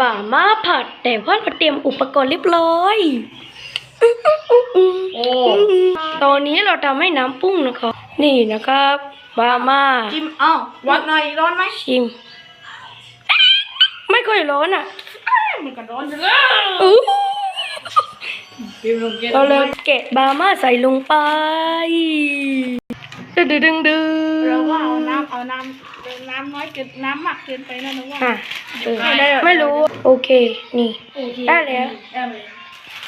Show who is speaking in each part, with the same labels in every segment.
Speaker 1: บ่ามาผัด แต่ว่าเราเตรียมอุปกรณ์เรียบร้อย
Speaker 2: โอ้
Speaker 1: ตอนนี้เราทำให้น้ำปุ้งนะครับ นี่นะครับบามา
Speaker 2: จิ้มเอ้าวัดหน่อยร้อนไหม
Speaker 1: ชิม ไม่ค่อยร้อนอะ
Speaker 2: มันก็ร้อนอยู่แล้ว
Speaker 1: อู้
Speaker 2: พิมพ์ลงเก
Speaker 1: เราเลยแกะบามาใส่ลงไปดึงดึงดึงดึง
Speaker 2: เราว่าเอาน้ำเอาน้ำน้ำน้อยเกินน้ำมากเกินไปนะนึกว่า
Speaker 1: อะเออ
Speaker 2: ไม่ได้หรอ
Speaker 1: ไม่รู้ โอเค นี่ได้แล้ว
Speaker 2: ได้เลย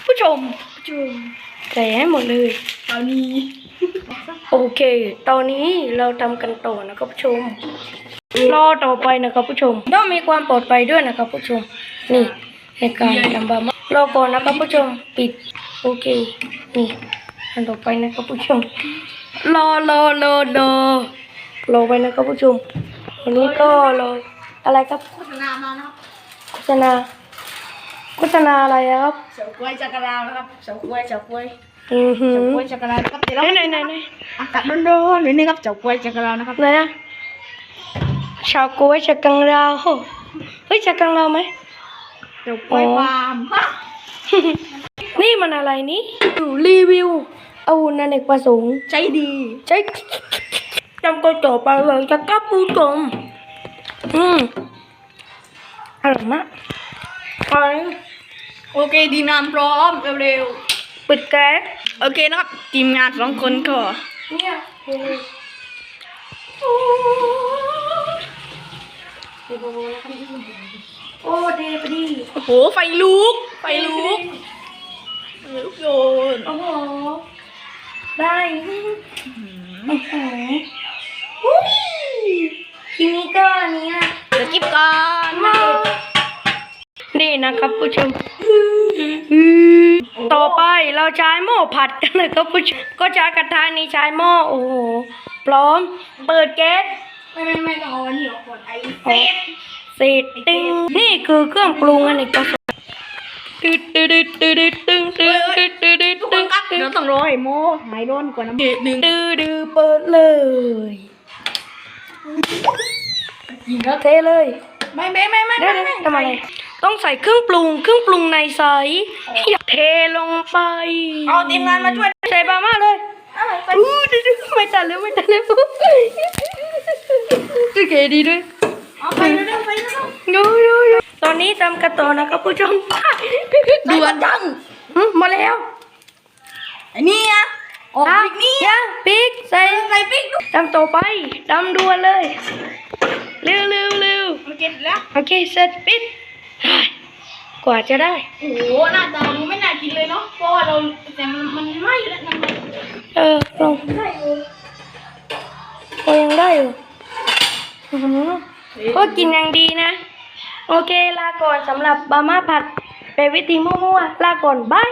Speaker 1: ผู้ชมผู้ชมใส่ให้หมดเลย
Speaker 2: ตอนนี้
Speaker 1: โอเค ตอนนี้เราทำกันต่อนะครับผู้ชม รอต่อไปนะครับผู้ชมต้องมีความปลอดภัยด้วยนะครับผู้ชม นี่ในการทำบะหมารอก่อนนะครับผู้ชม ปิด โอเค นี่อันต่อไปนะครับผู้ชม รอรอรอรอ รอไปนะครับผู้ชม วันนี้ก็รออะไรครับ
Speaker 2: โฆษณามานะครับ
Speaker 1: โฆษณาโฆษณาอะไรอะครับ
Speaker 2: เฉาก๊วยจักรรานะครับเฉาก๊วยเฉาก๊วย
Speaker 1: อือหื
Speaker 2: เฉา
Speaker 1: อ
Speaker 2: ก๊วยจักรรานะครับเดี๋ยวเรา
Speaker 1: ไหนไหนไหนไหน
Speaker 2: อากาศร้อนๆหรือนี่ครับเฉาก๊วยจักรรานะครับ
Speaker 1: ไหนอะชาวกล้วยจากกังราวเฮ้ยจากกังราวไหม
Speaker 2: เฉาก๊วยปาล์มฮะ
Speaker 1: นี่มันอะไรนี่ดูรีวิวเอานันเอกประสงค์
Speaker 2: ใจดี
Speaker 1: ใช้ จำก็ต่อไปเลยจะกลับผู้ชมอืมอร่อยมากไป
Speaker 2: โอเคดีน้ำพร้อมเร็ว
Speaker 1: ปิดแก๊ส
Speaker 2: ๆโอเคนะครับทีมงานสองคนก็
Speaker 1: เนี่ยเร็วๆโอ้ดีพอดี
Speaker 2: โอ้โหไฟลุกไฟลุกไฟลุกโยน
Speaker 1: โอ้โหได้โอ้โหอุ้ย ทีนี้ก็อันนี้นะ
Speaker 2: เดี๋ยวจิบก่อน
Speaker 1: นี่นะครับผู้ชมต่อไปเราใช้หม้อผัดกันนะครับผู้ชมก็ใช้กระทะนี้ใช้หม้อโอ้โหพร้อม เปิดแก๊ส
Speaker 2: ไม่ไม่ไม่ต้องเอาอันนี้ออกก่อนไอ้
Speaker 1: เสร็จเสร็จติ้งนี่คือเครื่องปรุงอันนี้ก็ตึ๊ดตึ๊ดตึ๊ดตึ๊ดตึ๊ดตึ๊ดตึ๊ดตึ๊ด
Speaker 2: ทุกคนครับเดี๋ยวต้องรอให้โมหายร้อนก่อนนะเดหนึ่ง
Speaker 1: ตึ๊ดตึ๊ดเปิดเลย
Speaker 2: ยิงครับ
Speaker 1: เทเลย
Speaker 2: ไม่ไม่ไม่ไม่
Speaker 1: เดี๋ยว
Speaker 2: ไม่
Speaker 1: เดี๋ยวทำอะไรต้องใส่เครื่องปรุง เครื่องปรุงในใสเทลงไป
Speaker 2: เอาทีมงานมาช่วย
Speaker 1: ใส่บามาเลย
Speaker 2: อะไรไป
Speaker 1: อู้ดูดูไม่ตัดเลยไม่ตัดเลยโอเคดีด้วย
Speaker 2: เอาไปเร็วๆไปเร็ว
Speaker 1: ดูดูดูตอนนี้ทำกระต่อนะครับผู้ชม
Speaker 2: ๆด่วนจัง
Speaker 1: หึมาแล้ว
Speaker 2: ไอ้นี่อะ ออก
Speaker 1: อะ
Speaker 2: พริกนี่
Speaker 1: ยังปีกใส่
Speaker 2: ใส่พริกด้วย
Speaker 1: ทำต่อไปทำด่วนเลยเร็วเร็วเร็ว
Speaker 2: มันเก็บแล้ว
Speaker 1: โอเคเสร็จปิดเฮ้ยกว่าจะได้
Speaker 2: โอ้โหหน้าตาดูไม่น่ากินเลยเนาะเพราะว่าเราแต่มันมันไหม้แล้วมัน
Speaker 1: เออลง
Speaker 2: ได้อยู่
Speaker 1: ก็ยังได้อยู่อื้อหือก็กินอย่างดีนะ โอเคลาก่อนสำหรับ บาม่าผัดเป็นวิธีมั่วๆลาก่อนบาย